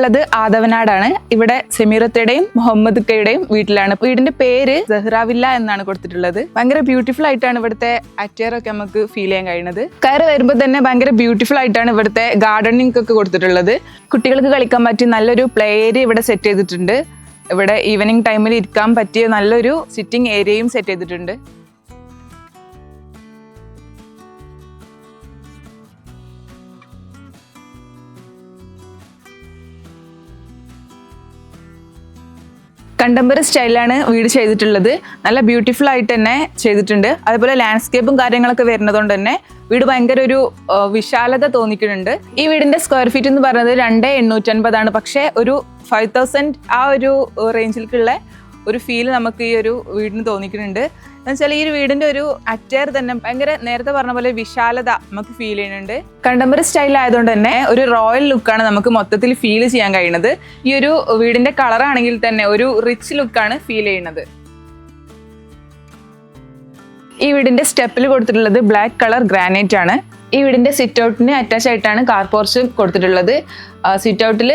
ഉള്ളത് ആദവനാടാണ്. ഇവിടെ സെമീറത്തയുടെയും മുഹമ്മദ് കയുടെയും വീട്ടിലാണ്. വീടിന്റെ പേര് സെഹ്റാവില്ല എന്നാണ് കൊടുത്തിട്ടുള്ളത്. ഭയങ്കര ബ്യൂട്ടിഫുൾ ആയിട്ടാണ് ഇവിടുത്തെ അറ്റയർ ഒക്കെ നമുക്ക് ഫീൽ ചെയ്യാൻ കഴിയുന്നത്. കയറി വരുമ്പോൾ തന്നെ ഭയങ്കര ബ്യൂട്ടിഫുൾ ആയിട്ടാണ് ഇവിടുത്തെ ഗാർഡനിങ് ഒക്കെ കൊടുത്തിട്ടുള്ളത്. കുട്ടികൾക്ക് കളിക്കാൻ പറ്റിയ നല്ലൊരു പ്ലേ ഏരിയ ഇവിടെ സെറ്റ് ചെയ്തിട്ടുണ്ട്. ഇവിടെ ഈവനിങ് ടൈമിൽ ഇരിക്കാൻ പറ്റിയ നല്ലൊരു സിറ്റിംഗ് ഏരിയയും സെറ്റ് ചെയ്തിട്ടുണ്ട്. കണ്ടംപററി സ്റ്റൈലാണ് വീട് ചെയ്തിട്ടുള്ളത്. നല്ല ബ്യൂട്ടിഫുൾ ആയിട്ട് തന്നെ ചെയ്തിട്ടുണ്ട്. അതുപോലെ ലാൻഡ്സ്കേപ്പും കാര്യങ്ങളൊക്കെ വരുന്നതുകൊണ്ട് തന്നെ വീട് ഭയങ്കര ഒരു വിശാലത തോന്നിക്കുന്നുണ്ട്. ഈ വീടിന്റെ സ്ക്വയർ ഫീറ്റ് എന്ന് പറയുന്നത് രണ്ട് എണ്ണൂറ്റൻപതാണ്. പക്ഷേ ഒരു ഫൈവ് തൗസൻഡ് ആ ഒരു റേഞ്ചിലേക്കുള്ള ഒരു ഫീൽ നമുക്ക് ഈ ഒരു വീടിന് തോന്നിക്കുന്നുണ്ട്. എന്നുവെച്ചാൽ ഈ ഒരു വീടിന്റെ ഒരു അറ്റയർ തന്നെ ഭയങ്കര നേരത്തെ പറഞ്ഞ പോലെ വിശാലത നമുക്ക് ഫീൽ ചെയ്യുന്നുണ്ട്. കണ്ടംപററി സ്റ്റൈൽ ആയതുകൊണ്ട് തന്നെ ഒരു റോയൽ ലുക്കാണ് നമുക്ക് മൊത്തത്തിൽ ഫീൽ ചെയ്യാൻ കഴിയുന്നത്. ഈ ഒരു വീടിന്റെ കളർ ആണെങ്കിൽ തന്നെ ഒരു റിച്ച് ലുക്കാണ് ഫീൽ ചെയ്യുന്നത്. ഈ വീടിന്റെ സ്റ്റെപ്പിൽ കൊടുത്തിട്ടുള്ളത് ബ്ലാക്ക് കളർ ഗ്രാനൈറ്റ് ആണ്. ഈ വീടിന്റെ സിറ്റ് ഔട്ടിന് അറ്റാച്ച് ആയിട്ടാണ് കാർ പോർച്ച് കൊടുത്തിട്ടുള്ളത് സിറ്റ് ഔട്ടിൽ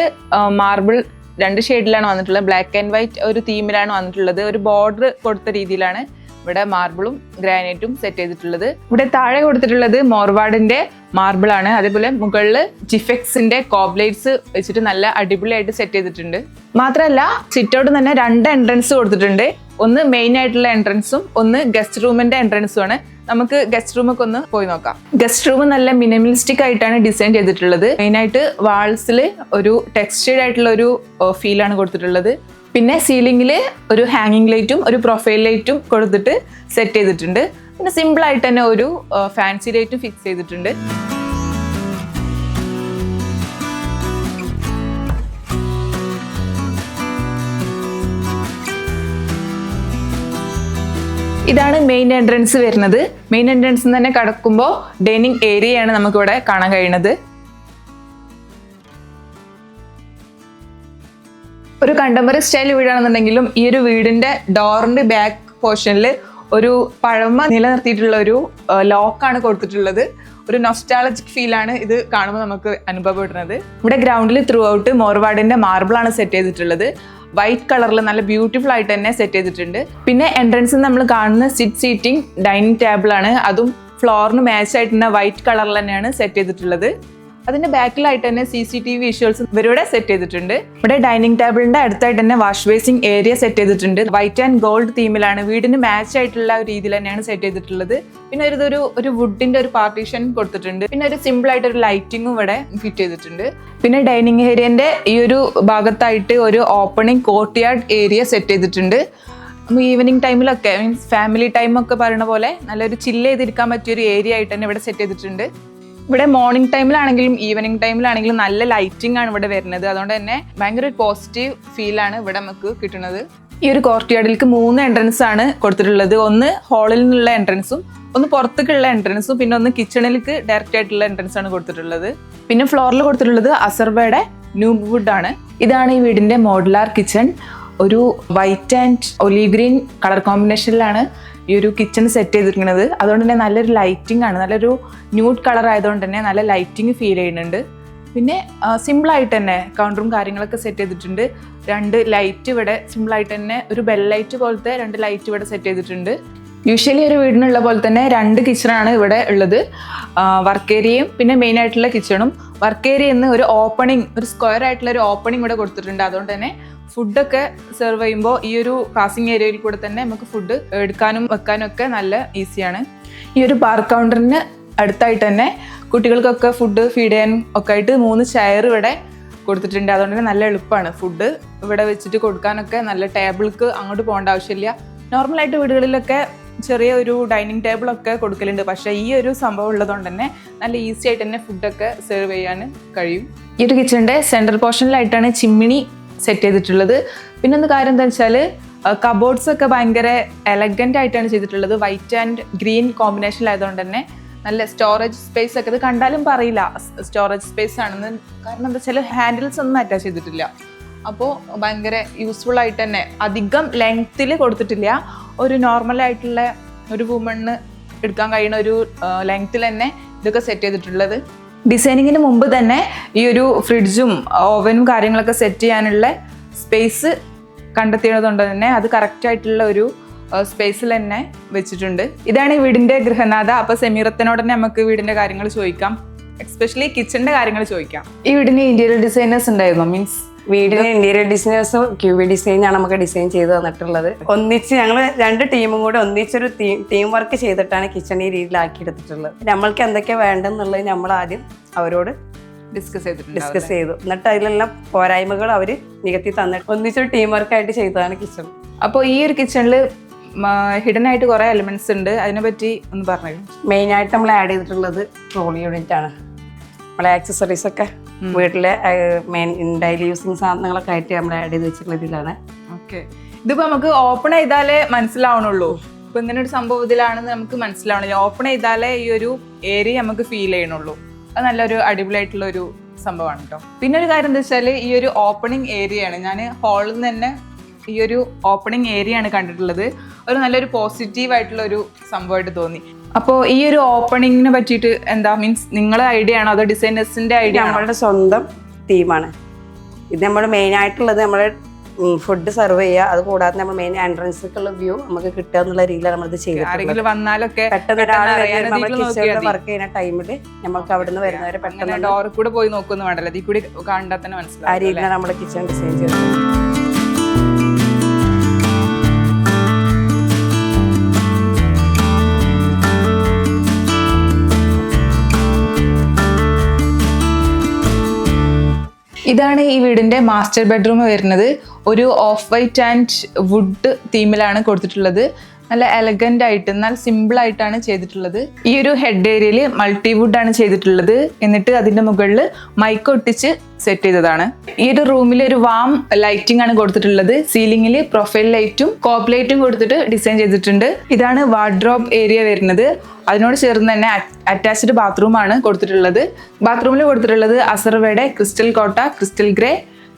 മാർബിൾ രണ്ട് ഷെയ്ഡിലാണ് വന്നിട്ടുള്ളത്. ബ്ലാക്ക് ആൻഡ് വൈറ്റ് ഒരു തീമിലാണ് വന്നിട്ടുള്ളത്. ഒരു ബോർഡർ കൊടുത്ത രീതിയിലാണ് ഇവിടെ മാർബിളും ഗ്രാനൈറ്റും സെറ്റ് ചെയ്തിട്ടുള്ളത്. ഇവിടെ താഴെ കൊടുത്തിട്ടുള്ളത് മോർവാഡിന്റെ മാർബിൾ ആണ്. അതേപോലെ മുകളിൽ ജിഫെക്സിന്റെ കോബ്ലൈറ്റ്സ് വെച്ചിട്ട് നല്ല അടിപൊളിയായിട്ട് സെറ്റ് ചെയ്തിട്ടുണ്ട്. മാത്രമല്ല സിറ്റൗട്ട് തന്നെ രണ്ട് എൻട്രൻസ് കൊടുത്തിട്ടുണ്ട്. ഒന്ന് മെയിൻ ആയിട്ടുള്ള എൻട്രൻസും ഒന്ന് ഗസ്റ്റ് റൂമിന്റെ എൻട്രൻസും ആണ്. നമുക്ക് ഗസ്റ്റ് റൂമൊക്കെ ഒന്ന് പോയി നോക്കാം. ഗസ്റ്റ് റൂം നല്ല മിനിമലിസ്റ്റിക് ആയിട്ടാണ് ഡിസൈൻ ചെയ്തിട്ടുള്ളത്. മെയിൻ ആയിട്ട് വാൾസിൽ ഒരു ടെക്സ്റ്റൈഡ് ആയിട്ടുള്ള ഒരു ഫീലാണ് കൊടുത്തിട്ടുള്ളത്. പിന്നെ സീലിംഗിൽ ഒരു ഹാങ്ങിങ് ലൈറ്റും ഒരു പ്രൊഫൈൽ ലൈറ്റും കൊടുത്തിട്ട് സെറ്റ് ചെയ്തിട്ടുണ്ട്. പിന്നെ സിമ്പിളായിട്ട് തന്നെ ഒരു ഫാൻസി ലൈറ്റും ഫിക്സ് ചെയ്തിട്ടുണ്ട്. ഇതാണ് മെയിൻ എൻട്രൻസ് വരുന്നത്. മെയിൻ എൻട്രൻസ് തന്നെ കടക്കുമ്പോൾ ഡൈനിങ് ഏരിയയാണ് നമുക്കിവിടെ കാണാൻ കഴിയുന്നത്. ഒരു കണ്ടംപററി സ്റ്റൈൽ വീടാണെന്നുണ്ടെങ്കിലും ഈ ഒരു വീടിന്റെ ഡോറിന്റെ ബാക്ക് പോർഷനിൽ ഒരു പഴമ നിലനിർത്തിയിട്ടുള്ള ഒരു ലോക്കാണ് കൊടുത്തിട്ടുള്ളത്. ഒരു നൊസ്റ്റാളജിക് ആണ് ഇത് കാണുമ്പോൾ നമുക്ക് അനുഭവപ്പെടുന്നത്. ഇവിടെ ഗ്രൗണ്ടിൽ ത്രൂ ഔട്ട് മാർബിൾ ആണ് സെറ്റ് ചെയ്തിട്ടുള്ളത്. വൈറ്റ് കളറിൽ നല്ല ബ്യൂട്ടിഫുൾ ആയിട്ട് തന്നെ സെറ്റ് ചെയ്തിട്ടുണ്ട്. പിന്നെ എൻട്രൻസിൽ നമ്മൾ കാണുന്ന സിറ്റ് സീറ്റിംഗ് ഡൈനിങ് ടേബിൾ ആണ്. അതും ഫ്ലോറിന് മാച്ച് ആയിട്ടുള്ള വൈറ്റ് കളറിൽ തന്നെയാണ് സെറ്റ് ചെയ്തിട്ടുള്ളത്. അതിന്റെ ബാക്കിലായിട്ട് തന്നെ C C T V visuals ഇവരുടെ സെറ്റ് ചെയ്തിട്ടുണ്ട്. ഇവിടെ ഡൈനിങ് ടേബിളിന്റെ അടുത്തായിട്ട് തന്നെ വാഷ് ബേസിംഗ് ഏരിയ സെറ്റ് ചെയ്തിട്ടുണ്ട്. വൈറ്റ് ആൻഡ് ഗോൾഡ് തീമിലാണ് വീടിന് മാച്ച് ആയിട്ടുള്ള രീതിയിൽ തന്നെയാണ് സെറ്റ് ചെയ്തിട്ടുള്ളത്. പിന്നെ ഒരു ഇതൊരു ഒരു വുഡിന്റെ ഒരു പാർട്ടീഷൻ കൊടുത്തിട്ടുണ്ട്. പിന്നെ ഒരു സിമ്പിൾ ആയിട്ട് ഒരു ലൈറ്റിംഗും ഇവിടെ ഫിറ്റ് ചെയ്തിട്ടുണ്ട്. പിന്നെ ഡൈനിങ് ഏരിയന്റെ ഈ ഒരു ഭാഗത്തായിട്ട് ഒരു ഓപ്പണിംഗ് കോർട്ട്യാർഡ് ഏരിയ സെറ്റ് ചെയ്തിട്ടുണ്ട്. ഈവനിങ് ടൈമിലൊക്കെ മീൻസ് ഫാമിലി ടൈം ഒക്കെ പറയുന്ന പോലെ നല്ലൊരു ചില്ല് ചെയ്തിരിക്കാൻ പറ്റിയ ഒരു ഏരിയ ആയിട്ട് തന്നെ ഇവിടെ സെറ്റ് ചെയ്തിട്ടുണ്ട്. ഇവിടെ മോർണിംഗ് ടൈമിലാണെങ്കിലും ഈവനിങ് ടൈമിലാണെങ്കിലും നല്ല ലൈറ്റിംഗ് ആണ് ഇവിടെ വരുന്നത്. അതുകൊണ്ട് തന്നെ ഭയങ്കര പോസിറ്റീവ് ഫീലാണ് ഇവിടെ നമുക്ക് കിട്ടുന്നത്. ഈ ഒരു കോർട്ട്യാർഡിലേക്ക് മൂന്ന് എൻട്രൻസ് ആണ് കൊടുത്തിട്ടുള്ളത്. ഒന്ന് ഹാളിൽ നിന്നുള്ള എൻട്രൻസും ഒന്ന് പുറത്തേക്കുള്ള എൻട്രൻസും പിന്നെ ഒന്ന് കിച്ചണിലേക്ക് ഡയറക്റ്റ് ആയിട്ടുള്ള എൻട്രൻസ് ആണ് കൊടുത്തിട്ടുള്ളത്. പിന്നെ ഫ്ലോറിൽ കൊടുത്തിട്ടുള്ളത് അസർബയുടെ ന്യൂബ് വുഡ് ആണ്. ഇതാണ് ഈ വീടിന്റെ മോഡുലാർ കിച്ചൺ ഒരു white and olive green colour കോമ്പിനേഷനിലാണ് ഈ ഒരു കിച്ചൺ സെറ്റ് ചെയ്തിരിക്കുന്നത്. അതുകൊണ്ട് തന്നെ നല്ലൊരു ലൈറ്റിംഗ് ആണ്. നല്ലൊരു ന്യൂഡ് കളർ ആയതുകൊണ്ട് തന്നെ നല്ല ലൈറ്റിംഗ് ഫീൽ ചെയ്യുന്നുണ്ട്. പിന്നെ സിമ്പിളായിട്ട് തന്നെ കൗണ്ടറും കാര്യങ്ങളൊക്കെ സെറ്റ് ചെയ്തിട്ടുണ്ട്. രണ്ട് ലൈറ്റ് ഇവിടെ സിമ്പിളായിട്ട് തന്നെ ഒരു ബെൽ ലൈറ്റ് പോലത്തെ രണ്ട് ലൈറ്റ് ഇവിടെ സെറ്റ് ചെയ്തിട്ടുണ്ട്. യൂഷ്വലി ഒരു വീടിനുള്ള പോലെ തന്നെ രണ്ട് കിച്ചണാണ് ഇവിടെ ഉള്ളത്. വർക്ക് ഏരിയയും പിന്നെ മെയിൻ ആയിട്ടുള്ള കിച്ചണും വർക്ക് ഏരിയ എന്ന് ഒരു ഓപ്പണിംഗ് ഒരു സ്ക്വയർ ആയിട്ടുള്ള ഒരു ഓപ്പണിംഗ് ഇവിടെ കൊടുത്തിട്ടുണ്ട്. അതുകൊണ്ട് തന്നെ ഫുഡൊക്കെ സെർവ് ചെയ്യുമ്പോൾ ഈ ഒരു പാസിംഗ് ഏരിയയിൽ കൂടെ തന്നെ നമുക്ക് ഫുഡ് എടുക്കാനും വെക്കാനും ഒക്കെ നല്ല ഈസിയാണ് ഈ ഒരു ബാർ കൗണ്ടറിന് അടുത്തായിട്ട് തന്നെ കുട്ടികൾക്കൊക്കെ ഫുഡ് ഫീഡ് ചെയ്യാൻ ഒക്കെ ആയിട്ട് മൂന്ന് ചെയർ ഇവിടെ കൊടുത്തിട്ടുണ്ട്. അതുകൊണ്ട് തന്നെ നല്ല എളുപ്പമാണ് ഫുഡ് ഇവിടെ വെച്ചിട്ട് കൊടുക്കാനൊക്കെ നല്ല ടേബിൾക്ക് അങ്ങോട്ട് പോകേണ്ട ആവശ്യമില്ല. നോർമലായിട്ട് വീടുകളിലൊക്കെ ചെറിയ ഒരു ഡൈനിങ് ടേബിൾ ഒക്കെ കൊടുക്കലുണ്ട്. പക്ഷേ ഈ ഒരു സംഭവം ഉള്ളതുകൊണ്ട് തന്നെ നല്ല ഈസി ആയിട്ട് തന്നെ ഫുഡൊക്കെ സെർവ് ചെയ്യാൻ കഴിയും. ഈ ഒരു കിച്ചണിന്റെ സെൻട്രൽ പോർഷനിലായിട്ടാണ് ചിമ്മിണി സെറ്റ് ചെയ്തിട്ടുള്ളത്. പിന്നെ ഒന്ന് കാര്യം എന്താ വെച്ചാൽ കബോർഡ്സ് ഒക്കെ ഭയങ്കര എലഗന്റ് ആയിട്ടാണ് ചെയ്തിട്ടുള്ളത്. വൈറ്റ് ആൻഡ് ഗ്രീൻ കോമ്പിനേഷനിലായതുകൊണ്ട് തന്നെ നല്ല സ്റ്റോറേജ് സ്പേസ് ഒക്കെ ഇത് കണ്ടാലും പറയില്ല. സ്റ്റോറേജ് സ്പേസ് ആണെന്ന്. കാരണം എന്താ വെച്ചാൽ ഹാൻഡിൽസ് ഒന്നും അറ്റാച്ച് ചെയ്തിട്ടില്ല. അപ്പോൾ ഭയങ്കര യൂസ്ഫുൾ ആയിട്ട് തന്നെ അധികം ലെങ്ത്തിൽ കൊടുത്തിട്ടില്ല. ഒരു നോർമൽ ആയിട്ടുള്ള ഒരു വുമണ് എടുക്കാൻ കഴിയുന്ന ഒരു ലെങ്ത്തിൽ തന്നെ ഇതൊക്കെ സെറ്റ് ചെയ്തിട്ടുള്ളത്. ഡിസൈനിങ്ങിന് മുമ്പ് തന്നെ ഈ ഒരു ഫ്രിഡ്ജും ഓവനും കാര്യങ്ങളൊക്കെ സെറ്റ് ചെയ്യാനുള്ള സ്പേസ് കണ്ടെത്തിയതുകൊണ്ട് തന്നെ അത് കറക്റ്റ് ആയിട്ടുള്ള ഒരു സ്പേസിൽ തന്നെ വെച്ചിട്ടുണ്ട്. ഇതാണ് ഈ വീടിന്റെ ഗൃഹനാഥ. അപ്പൊ സെമീറത്തിനോട് തന്നെ നമുക്ക് വീടിന്റെ കാര്യങ്ങൾ ചോദിക്കാം. എസ്പെഷ്യലി കിച്ചന്റെ കാര്യങ്ങൾ ചോദിക്കാം. ഈ വീടിന് ഇന്റീരിയർ ഡിസൈനേഴ്സ് ഉണ്ടായിരുന്നു? മീൻസ് വീടിന് ഇന്റീരിയർ ഡിസൈനേഴ്സും ക്യൂബി ഡിസൈനാണ് നമുക്ക് ഡിസൈൻ ചെയ്ത് തന്നിട്ടുള്ളത്. ഒന്നിച്ച് ഞങ്ങൾ രണ്ട് ടീമും കൂടെ ഒന്നിച്ചൊരു ടീം വർക്ക് ചെയ്തിട്ടാണ് കിച്ചൺ ഈ രീതിയിലാക്കി എടുത്തിട്ടുള്ളത്. നമ്മൾക്ക് എന്തൊക്കെ വേണ്ടെന്നുള്ളത് നമ്മൾ ആദ്യം അവരോട് ഡിസ്കസ് ചെയ്തു ഡിസ്കസ് ചെയ്തു. എന്നിട്ട് അതിലെല്ലാം പോരായ്മകൾ അവർ നികത്തി തന്നിട്ട് ഒന്നിച്ചൊരു ടീം വർക്ക് ആയിട്ട് ചെയ്തതാണ് കിച്ചൺ. അപ്പോൾ ഈ ഒരു കിച്ചണിൽ ഹിഡൻ ആയിട്ട് കുറേ എലിമെന്റ്സ് ഉണ്ട്. അതിനെ പറ്റി ഒന്ന് പറഞ്ഞു? മെയിൻ ആയിട്ട് നമ്മൾ ആഡ് ചെയ്തിട്ടുള്ളത് ട്രോളി യൂണിറ്റ് ആണ്. നമ്മളെ ആക്സസറീസ് ഒക്കെ വീട്ടിലെ മെയിൻ ഡെയിലി യൂസിങ് സാധനങ്ങളൊക്കെ ആയിട്ട് നമ്മൾ ആഡ് ചെയ്ത് വെച്ചിട്ടുള്ള ഇതിലാണ്. ഓക്കെ ഇതിപ്പോ നമുക്ക് ഓപ്പൺ ചെയ്താലേ മനസ്സിലാവണുള്ളൂ. ഇപ്പൊ ഇങ്ങനെ ഒരു സംഭവം ഇതിലാണെന്ന് നമുക്ക് മനസ്സിലാവണില്ല. ഓപ്പൺ ചെയ്താലേ ഈ ഒരു ഏരിയ നമുക്ക് ഫീൽ ചെയ്യണുള്ളൂ. അത് നല്ലൊരു അടിപൊളിയായിട്ടുള്ള ഒരു സംഭവമാണ് കേട്ടോ പിന്നെ ഒരു കാര്യം എന്താ വെച്ചാൽ ഈ ഒരു ഓപ്പണിംഗ് ഏരിയയാണ് ഞാൻ ഹാളിൽ നിന്ന് തന്നെ ഈ ഒരു ഓപ്പണിംഗ് ഏരിയ ആണ് കണ്ടിട്ടുള്ളത്. ഒരു നല്ലൊരു പോസിറ്റീവ് ആയിട്ടുള്ള ഒരു സംഭവമായിട്ട് തോന്നി. അപ്പോൾ ഈ ഒരു ഓപ്പണിങ്ങിനെ പറ്റിട്ട് എന്താ? മീൻസ് നിങ്ങളെ ഐഡിയ ആണോ? അതോ ഡിസൈനേഴ്സിന്റെ ഐഡിയ നമ്മളുടെ സ്വന്തം തീമാണ് ഇത് നമ്മൾ മെയിൻ ആയിട്ടുള്ളത് നമ്മൾ ഫുഡ് സെർവ് ചെയ്യുക. അത് കൂടാതെ നമ്മൾ മെയിൻ എൻട്രൻസിലേക്കുള്ള വ്യൂ നമുക്ക് കിട്ടുക എന്നുള്ള രീതിയിലാണ് നമ്മളിത് ആരെങ്കിലും വന്നാലൊക്കെ പെട്ടെന്ന് ഒരാൾ വർക്ക് ചെയ്യുന്ന ടൈമിൽ നമുക്ക് അവിടെ നിന്ന് വരുന്നവരെ പെട്ടെന്ന് ഡോറിൽ കൂടെ പോയി നോക്കുന്നു വേണ്ടല്ലോ. ഇതിൽ കൂടി കണ്ടാൽ തന്നെ ആ മനസ്സിലാവും അല്ലേ? രീതിയിലാണ് നമ്മുടെ കിച്ചൺ ഡിസൈൻ ചെയ്തത്. ഇതാണ് ഈ വീടിന്റെ മാസ്റ്റർ ബെഡ്റൂം വരുന്നത്. ഒരു ഓഫ് വൈറ്റ് ആൻഡ് വുഡ് തീമിലാണ് കൊടുത്തിട്ടുള്ളത്. നല്ല എലഗന്റ് ആയിട്ട് എന്നാൽ സിമ്പിൾ ആയിട്ടാണ് ചെയ്തിട്ടുള്ളത്. ഈ ഒരു ഹെഡ് ഏരിയയിൽ മൾട്ടി വുഡ് ആണ് ചെയ്തിട്ടുള്ളത്. എന്നിട്ട് അതിന്റെ മുകളിൽ മൈക്ക് ഒട്ടിച്ച് സെറ്റ് ചെയ്തതാണ്. ഈ ഒരു റൂമിൽ ഒരു വാം ലൈറ്റിംഗ് ആണ് കൊടുത്തിട്ടുള്ളത്. സീലിംഗിൽ പ്രൊഫൈൽ ലൈറ്റും കോപ്പ് ലൈറ്റും കൊടുത്തിട്ട് ഡിസൈൻ ചെയ്തിട്ടുണ്ട്. ഇതാണ് വാർഡ്രോബ് ഏരിയ വരുന്നത്. അതിനോട് ചേർന്ന് തന്നെ അറ്റാച്ച്ഡ് ബാത്റൂം ആണ് കൊടുത്തിട്ടുള്ളത്. ബാത്റൂമിൽ കൊടുത്തിട്ടുള്ളത് അസർവയുടെ ക്രിസ്റ്റൽ കോട്ട ക്രിസ്റ്റൽ ഗ്രേ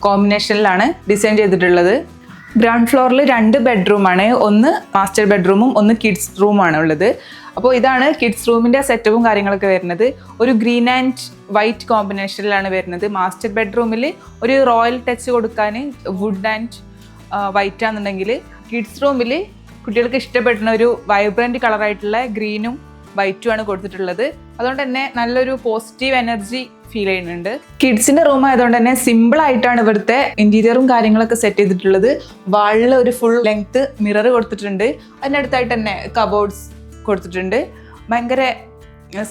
കോമ്പിനേഷനിലാണ് ഡിസൈൻ ചെയ്തിട്ടുള്ളത്. ഗ്രൗണ്ട് ഫ്ലോറിൽ രണ്ട് ബെഡ്റൂമാണ് ഒന്ന് മാസ്റ്റർ ബെഡ്റൂമും ഒന്ന് കിഡ്സ് റൂമാണ് ഉള്ളത്. അപ്പോൾ ഇതാണ് കിഡ്സ് റൂമിന്റെ സെറ്റപ്പും കാര്യങ്ങളൊക്കെ വരുന്നത്. ഒരു ഗ്രീൻ ആൻഡ് വൈറ്റ് കോമ്പിനേഷനിലാണ് വരുന്നത്. മാസ്റ്റർ ബെഡ്റൂമിൽ ഒരു റോയൽ ടച്ച് കൊടുക്കാൻ വുഡ് ആൻഡ് വൈറ്റ് ആണെന്നുണ്ടെങ്കിൽ കിഡ്സ് റൂമിൽ കുട്ടികൾക്ക് ഇഷ്ടപ്പെടുന്ന ഒരു വൈബ്രന്റ് കളറായിട്ടുള്ള ഗ്രീനും വൈറ്റും ആണ് കൊടുത്തിട്ടുള്ളത്. അതുകൊണ്ട് തന്നെ നല്ലൊരു പോസിറ്റീവ് എനർജി ഫീൽ ചെയ്യുന്നുണ്ട്. കിഡ്സിന്റെ റൂം ആയതുകൊണ്ട് തന്നെ സിമ്പിൾ ആയിട്ടാണ് ഇവിടുത്തെ ഇന്റീരിയറും കാര്യങ്ങളൊക്കെ സെറ്റ് ചെയ്തിട്ടുള്ളത്. വാളിൽ ഒരു ഫുൾ ലെങ്ത് മിറർ കൊടുത്തിട്ടുണ്ട്. അതിനടുത്തായിട്ട് തന്നെ കബോർഡ്സ് കൊടുത്തിട്ടുണ്ട്. ഭയങ്കര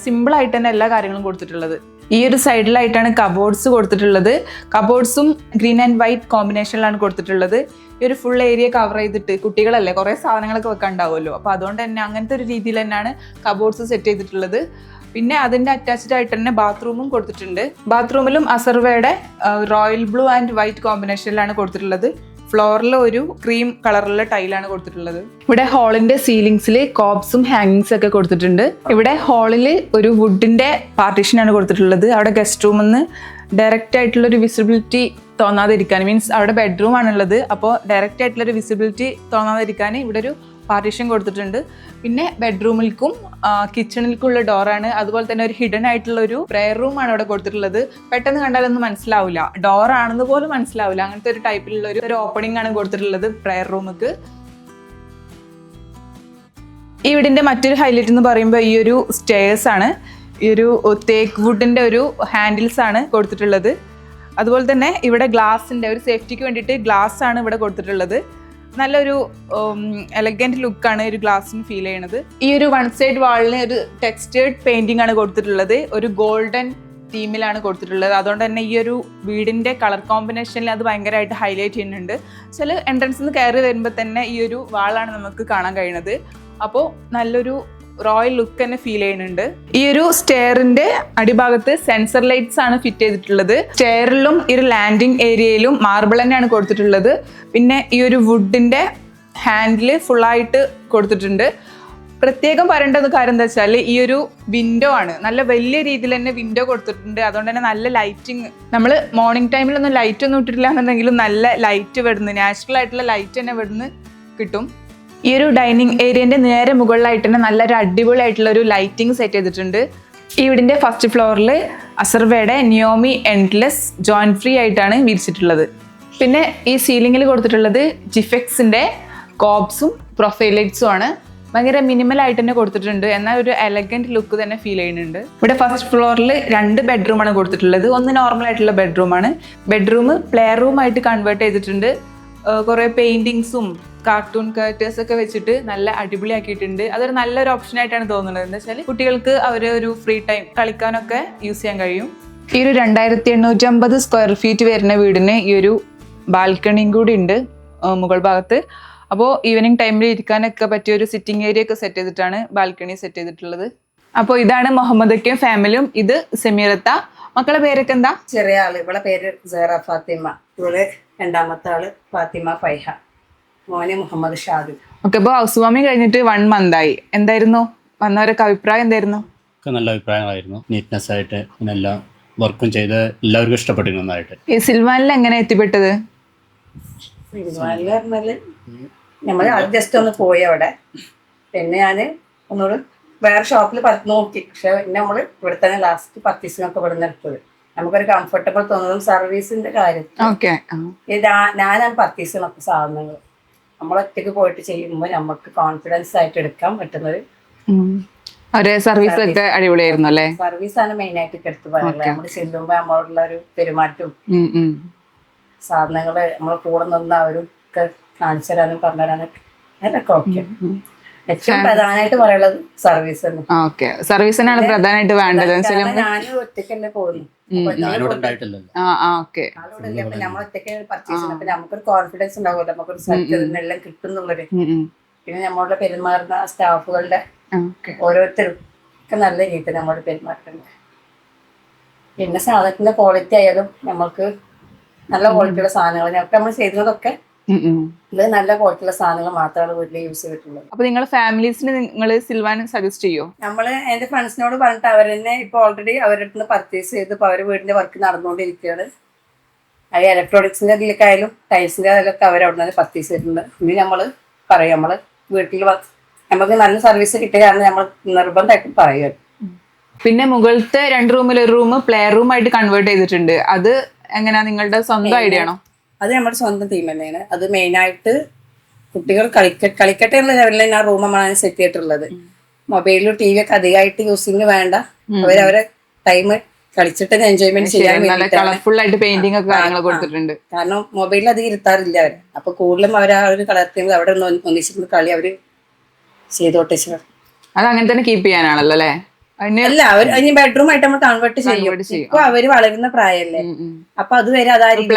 സിമ്പിൾ ആയിട്ട് തന്നെ എല്ലാ കാര്യങ്ങളും കൊടുത്തിട്ടുള്ളത്. ഈ ഒരു സൈഡിലായിട്ടാണ് കബോർഡ്സ് കൊടുത്തിട്ടുള്ളത്. കബോർഡ്സും ഗ്രീൻ ആൻഡ് വൈറ്റ് കോമ്പിനേഷനിലാണ് കൊടുത്തിട്ടുള്ളത്. ഈ ഒരു ഫുൾ ഏരിയ കവർ ചെയ്തിട്ട് കുട്ടികളല്ലേ കുറേ സാധനങ്ങളൊക്കെ വെക്കാൻ ഉണ്ടാവുമല്ലോ അപ്പോൾ അതുകൊണ്ട് തന്നെ അങ്ങനത്തെ ഒരു രീതിയിൽ തന്നെയാണ് കബോർഡ്സ് സെറ്റ് ചെയ്തിട്ടുള്ളത്. പിന്നെ അതിന്റെ അറ്റാച്ച്ഡ് ആയിട്ട് തന്നെ ബാത്റൂമും കൊടുത്തിട്ടുണ്ട്. ബാത്റൂമിലും അസർവയുടെ റോയൽ ബ്ലൂ ആൻഡ് വൈറ്റ് കോമ്പിനേഷനിലാണ് കൊടുത്തിട്ടുള്ളത്. ഫ്ലോറിൽ ഒരു ക്രീം കളറിലുള്ള ടൈലാണ് കൊടുത്തിട്ടുള്ളത്. ഇവിടെ ഹാളിന്റെ സീലിംഗ്സിൽ കോബ്സും ഹാങ്ങിങ്സ് ഒക്കെ കൊടുത്തിട്ടുണ്ട്. ഇവിടെ ഹാളിൽ ഒരു വുഡിന്റെ പാർട്ടീഷൻ ആണ് കൊടുത്തിട്ടുള്ളത്. അവിടെ ഗസ്റ്റ് റൂമിൽ നിന്ന് ഡയറക്റ്റ് ആയിട്ടുള്ള ഒരു വിസിബിലിറ്റി തോന്നാതിരിക്കാൻ മീൻസ് അവിടെ ബെഡ്റൂം ആണുള്ളത്. അപ്പോൾ ഡയറക്റ്റ് ആയിട്ടുള്ള ഒരു വിസിബിലിറ്റി തോന്നാതിരിക്കാൻ ഇവിടെ ഒരു പാർട്ടീഷൻ കൊടുത്തിട്ടുണ്ട്. പിന്നെ ബെഡ്റൂമിൽക്കും കിച്ചണിൽക്കുള്ള ഡോറാണ്. അതുപോലെ തന്നെ ഒരു ഹിഡൻ ആയിട്ടുള്ള ഒരു പ്രെയർ റൂമാണ് അവിടെ കൊടുത്തിട്ടുള്ളത്. പെട്ടെന്ന് കണ്ടാലൊന്നും മനസ്സിലാവില്ല. ഡോറാണെന്ന് പോലും മനസ്സിലാവില്ല. അങ്ങനത്തെ ഒരു ടൈപ്പിലുള്ള ഒരു ഓപ്പണിംഗ് ആണ് കൊടുത്തിട്ടുള്ളത് പ്രെയർ റൂമിക്ക് ഈ വീടിന്റെ മറ്റൊരു ഹൈലൈറ്റ് എന്ന് പറയുമ്പോൾ ഈ ഒരു സ്റ്റേഴ്സ് ആണ്. ഈ ഒരു തേക്ക് വുഡിന്റെ ഒരു ഹാൻഡിൽസ് ആണ് കൊടുത്തിട്ടുള്ളത്. അതുപോലെ തന്നെ ഇവിടെ ഗ്ലാസിന്റെ ഒരു സേഫ്റ്റിക്ക് വേണ്ടിയിട്ട് ഗ്ലാസ് ആണ് ഇവിടെ കൊടുത്തിട്ടുള്ളത്. നല്ലൊരു എലഗന്റ് ലുക്കാണ് ഒരു ഗ്ലാസ്സിന് ഫീൽ ചെയ്യണത്. ഈ ഒരു വൺ സൈഡ് വാളിന് ഒരു ടെക്സ്റ്റേർഡ് പെയിന്റിംഗ് ആണ് കൊടുത്തിട്ടുള്ളത്. ഒരു ഗോൾഡൻ തീമിലാണ് കൊടുത്തിട്ടുള്ളത്. അതുകൊണ്ട് തന്നെ ഈ ഒരു വീടിന്റെ കളർ കോമ്പിനേഷനിൽ അത് ഭയങ്കരമായിട്ട് ഹൈലൈറ്റ് ചെയ്യുന്നുണ്ട്. ചില എൻട്രൻസിൽ നിന്ന് കയറി വരുമ്പോൾ തന്നെ ഈ ഒരു വാളാണ് നമുക്ക് കാണാൻ കഴിയുന്നത്. അപ്പോൾ നല്ലൊരു റോയൽ ലുക്ക് തന്നെ ഫീൽ ചെയ്യുന്നുണ്ട്. ഈ ഒരു സ്റ്റെയറിന്റെ അടിഭാഗത്ത് സെൻസർ ലൈറ്റ്സ് ആണ് ഫിറ്റ് ചെയ്തിട്ടുള്ളത്. സ്റ്റെയറിലും ഈ ഒരു ലാൻഡിംഗ് ഏരിയയിലും മാർബിൾ തന്നെയാണ് കൊടുത്തിട്ടുള്ളത്. പിന്നെ ഈ ഒരു വുഡിന്റെ ഹാൻഡിൽ ഫുള്ളായിട്ട് കൊടുത്തിട്ടുണ്ട്. പ്രത്യേകം പറയേണ്ട ഒരു കാര്യം എന്താ വെച്ചാൽ ഈ ഒരു വിൻഡോ ആണ്. നല്ല വലിയ രീതിയിൽ തന്നെ വിൻഡോ കൊടുത്തിട്ടുണ്ട്. അതുകൊണ്ട് തന്നെ നല്ല ലൈറ്റിങ് നമ്മൾ മോർണിംഗ് ടൈമിലൊന്നും ലൈറ്റ് ഒന്നും ഇട്ടിട്ടില്ല എന്നുണ്ടെങ്കിലും നല്ല ലൈറ്റ് വിടുന്നു നാച്ചുറൽ ആയിട്ടുള്ള ലൈറ്റ് തന്നെ വിടുന്നു കിട്ടും. ഈ ഒരു ഡൈനിങ് ഏരിയന്റെ നേരെ മുകളിലായിട്ട് തന്നെ നല്ലൊരു അടിപൊളിയായിട്ടുള്ള ഒരു ലൈറ്റിംഗ് സെറ്റ് ചെയ്തിട്ടുണ്ട്. ഈ വീടിന്റെ ഫസ്റ്റ് ഫ്ലോറിൽ അസർവയുടെ നിയോമി എൻഡ്ലെസ് ജോയിൻ ഫ്രീ ആയിട്ടാണ് വിരിച്ചിട്ടുള്ളത്. പിന്നെ ഈ സീലിംഗിൽ കൊടുത്തിട്ടുള്ളത് ജിഫെക്സിന്റെ കോബ്സും പ്രൊഫൈലൈറ്റ്സും ആണ്. ഭയങ്കര മിനിമൽ ആയിട്ട് തന്നെ കൊടുത്തിട്ടുണ്ട്. എന്നാൽ ഒരു എലഗന്റ് ലുക്ക് തന്നെ ഫീൽ ചെയ്യുന്നുണ്ട്. ഇവിടെ ഫസ്റ്റ് ഫ്ലോറിൽ രണ്ട് ബെഡ്റൂമാണ് കൊടുത്തിട്ടുള്ളത്. ഒന്ന് നോർമൽ ആയിട്ടുള്ള ബെഡ്റൂമാണ് ബെഡ്റൂം പ്ലേ റൂം ആയിട്ട് കൺവേർട്ട് ചെയ്തിട്ടുണ്ട് കുറേ പെയിന്റിങ്സും കാർട്ടൂൺ കർട്ടേഴ്സ് ഒക്കെ വെച്ചിട്ട് നല്ല അടിപൊളിയാക്കിയിട്ടുണ്ട്. അതൊരു നല്ലൊരു ഓപ്ഷൻ ആയിട്ടാണ് തോന്നുന്നത്. എന്താ വെച്ചാൽ കുട്ടികൾക്ക് അവരെ ഒരു ഫ്രീ ടൈം കളിക്കാനൊക്കെ യൂസ് ചെയ്യാൻ കഴിയും. ഈ ഒരു രണ്ടായിരത്തി എണ്ണൂറ്റമ്പത് സ്ക്വയർ ഫീറ്റ് വരുന്ന വീടിന് ഈ ഒരു ബാൽക്കണിയും കൂടി ഉണ്ട് മുകൾ ഭാഗത്ത്. അപ്പോൾ ഈവനിങ് ടൈമിൽ ഇരിക്കാനൊക്കെ പറ്റിയ ഒരു സിറ്റിംഗ് ഏരിയ ഒക്കെ സെറ്റ് ചെയ്തിട്ടാണ് ബാൽക്കണി സെറ്റ് ചെയ്തിട്ടുള്ളത്. അപ്പോൾ ഇതാണ് മുഹമ്മദക്കും ഫാമിലിയും ഇത് സെമീറത്ത. മക്കളെ പേരൊക്കെ എന്താ? ചെറിയ ആൾ. ഇവളെ പേര് സേറ ഫാത്തിമ. ഇവൾ രണ്ടാമത്തെ ആൾ ഫാത്തിമ ഫൈഹ. മോനെ മുഹമ്മദ് ഷാദു. ഓക്കെ അപ്പൊ ഹൗസ് വാമിങ് കഴിഞ്ഞിട്ട് വൺ മന്ത് ആയി. എന്തായിരുന്നു? വന്നവരൊക്കെ അഭിപ്രായം എന്തായിരുന്നു? ഒക്കെ നല്ല അഭിപ്രായങ്ങളായിരുന്നു. നീറ്റ്നെസ് ആയിട്ട് പിന്നെ എല്ലാം വർക്കും ചെയ്ത് എല്ലാവർക്കും ഇഷ്ടപ്പെട്ടിരുന്നു നന്നായിട്ട്. ഈ സിൽവാനിൽ എങ്ങനെ എത്തിപ്പെട്ടത്? സിനിമയിൽ പറഞ്ഞാൽ ജസ്റ്റ് ഒന്ന് പോയി അവിടെ. പിന്നെ ഞാൻ ഒന്നുകൂടെ വേറെ ഷോപ്പിൽ നോക്കി. പക്ഷെ പിന്നെ നമ്മൾ ഇവിടെ തന്നെ ലാസ്റ്റ് പർച്ചേസിനൊക്കെ ഇവിടെ നിന്ന് എടുത്തത്. നമുക്കൊരു കംഫർട്ടബിൾ തോന്നുന്നതും സർവീസിന്റെ കാര്യത്തിൽ ഓക്കെ ഞാനാണ് പർച്ചേസ് ചെയ്യുന്ന സാധനങ്ങൾ നമ്മൾ ഒറ്റയ്ക്ക് പോയിട്ട് ചെയ്യുമ്പോൾ നമുക്ക് കോൺഫിഡൻസ് ആയിട്ട് എടുക്കാൻ പറ്റുന്നത് അവരെ സർവീസ് ഒക്കെ അടിപൊളിയായിരുന്നു അല്ലേ? സർവീസ് ആണ് മെയിൻ ആയിട്ട് എടുത്ത് പറയുന്നത് നമ്മൾ ചെല്ലുമ്പോൾ നമ്മളുള്ള ഒരു പെരുമാറ്റവും. സാധനങ്ങൾ നമ്മളെ കൂടെ നിന്ന് അവരും ഒക്കെ കാണിച്ചു തരാനും പറഞ്ഞു തരാനും അതൊക്കെ ഓക്കെ ഏറ്റവും പ്രധാനമായിട്ട് പറയുന്നത് സർവീസ് തന്നെ. ആ ഓക്കെ സർവീസിനാണ് പ്രധാനമായിട്ട് വേണ്ടത്. ഞാനും ഒറ്റയ്ക്കല്ലേ പോകുന്നു. നമ്മൾ ഒറ്റയ്ക്ക് പർച്ചേസ് ചെയ്യുന്നത്. നമുക്കൊരു കോൺഫിഡൻസ് ഉണ്ടാവുമല്ലോ. നമുക്കൊരു സ്ഥലത്ത് നിന്നെല്ലാം കിട്ടുന്നുള്ളൊരു പിന്നെ നമ്മളുടെ പെരുമാറുന്ന സ്റ്റാഫുകളുടെ ഓക്കെ ഓരോരുത്തരും ഒക്കെ നല്ല രീതിയിൽ നമ്മളോട് പെരുമാറുന്നുണ്ട്. പിന്നെ സാധനത്തിന്റെ ക്വാളിറ്റി ആയാലും നമ്മൾക്ക് നല്ല ക്വാളിറ്റിയുള്ള സാധനങ്ങൾ നമ്മൾ ചെയ്യുന്നതൊക്കെ ഇത് നല്ല ക്വാളിറ്റിയുള്ള സാധനങ്ങൾ മാത്രമാണ് വീട്ടിൽ യൂസ് ചെയ്തിട്ടുള്ളത് അപ്പൊ നിങ്ങൾ ഫാമിലീസിന് നിങ്ങൾ സിൽവാൻ സജസ്റ്റ് ചെയ്യോ? നമ്മൾ എന്റെ ഫ്രണ്ട്സിനോട് പറഞ്ഞിട്ട് അവർ തന്നെ ഇപ്പൊ ഓൾറെഡി അവരുടെ അടുത്ത് പർച്ചേസ് ചെയ്ത് ഇപ്പൊ അവർ വീടിന്റെ വർക്ക് നടന്നുകൊണ്ടിരിക്കുകയാണ്. അത് ഇലക്ട്രോണിക്സിന്റെ ഇതിലേക്കായാലും ടൈൽസിന്റെ അതിലൊക്കെ അവർ അവിടെ നിന്ന് പർച്ചേസ് ചെയ്തിട്ടുണ്ട്. ഇനി നമ്മൾ പറയും നമ്മൾ വീട്ടിൽ നമുക്ക് നല്ല സർവീസ് കിട്ടുകയാണെന്ന് നമ്മൾ നിർബന്ധമായിട്ടും പറയുക പിന്നെ മുകളിലത്തെ രണ്ട് റൂമിൽ ഒരു റൂം പ്ലേ റൂം ആയിട്ട് കൺവേർട്ട് ചെയ്തിട്ടുണ്ട്. അത് എങ്ങനെയാ നിങ്ങളുടെ സ്വന്തം ഐഡിയ ആണോ? അത് നമ്മുടെ സ്വന്തം തീം തന്നെയാണ്. അത് മെയിനായിട്ട് കുട്ടികൾ കളിക്ക കളിക്കട്ടെ എന്ന ലെവലിൽ തന്നെ ആ റൂം നമ്മളാണ് സെറ്റ് ചെയ്തിട്ടുള്ളത്. മൊബൈലിലും ടി വി ഒക്കെ അധികമായിട്ട് യൂസിങ് വേണ്ട. അവരവരെ ടൈം കളിച്ചിട്ട് എൻജോയ്മെന്റ് ചെയ്യാൻ കളർഫുൾ ആയിട്ട് പെയിന്റിംഗ് ഒക്കെ കാര്യങ്ങൾ കൊടുത്തിട്ടുണ്ട്. കാരണം മൊബൈലിൽ അധികം ഇരുത്താറില്ല അവർ. അപ്പൊ കൂടുതലും അവർ ആ ഒരു കളർ തീം അവിടെ ഒന്ന് ഒന്നിച്ചിരുന്ന കളി അവർ ചെയ്തോട്ടെ അത് അങ്ങനെ തന്നെ കീപ്പ് ചെയ്യാനാണല്ലോ അല്ലേ? അല്ല അവർ ഇനി ബെഡ്റൂം ആയിട്ട് നമ്മൾ കൺവേർട്ട് ചെയ്യും. ഇപ്പൊ അവർ വളരുന്ന പ്രായമല്ലേ? അപ്പൊ അതുവരെ അതായിരിക്കും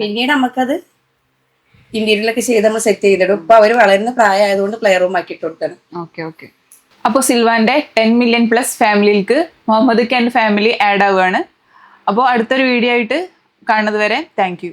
പിന്നീട് നമുക്കത് ഇന്റീരിയലൊക്കെ ചെയ്ത് നമ്മൾ സെറ്റ് ചെയ്തിടും. ഇപ്പൊ അവർ വളരുന്ന പ്രായമായതുകൊണ്ട് പ്ലേ റൂം ആക്കി കൊടുത്തണം ഓക്കെ ഓക്കെ അപ്പോൾ സിൽവാന്റെ ടെൻ മില്യൺ പ്ലസ് ഫാമിലിക്ക് മുഹമ്മദ് ഖാൻ ഫാമിലി ആഡ് ആവുകയാണ്. അപ്പോൾ അടുത്തൊരു വീഡിയോ ആയിട്ട് കാണുന്നത് വരെ താങ്ക് യു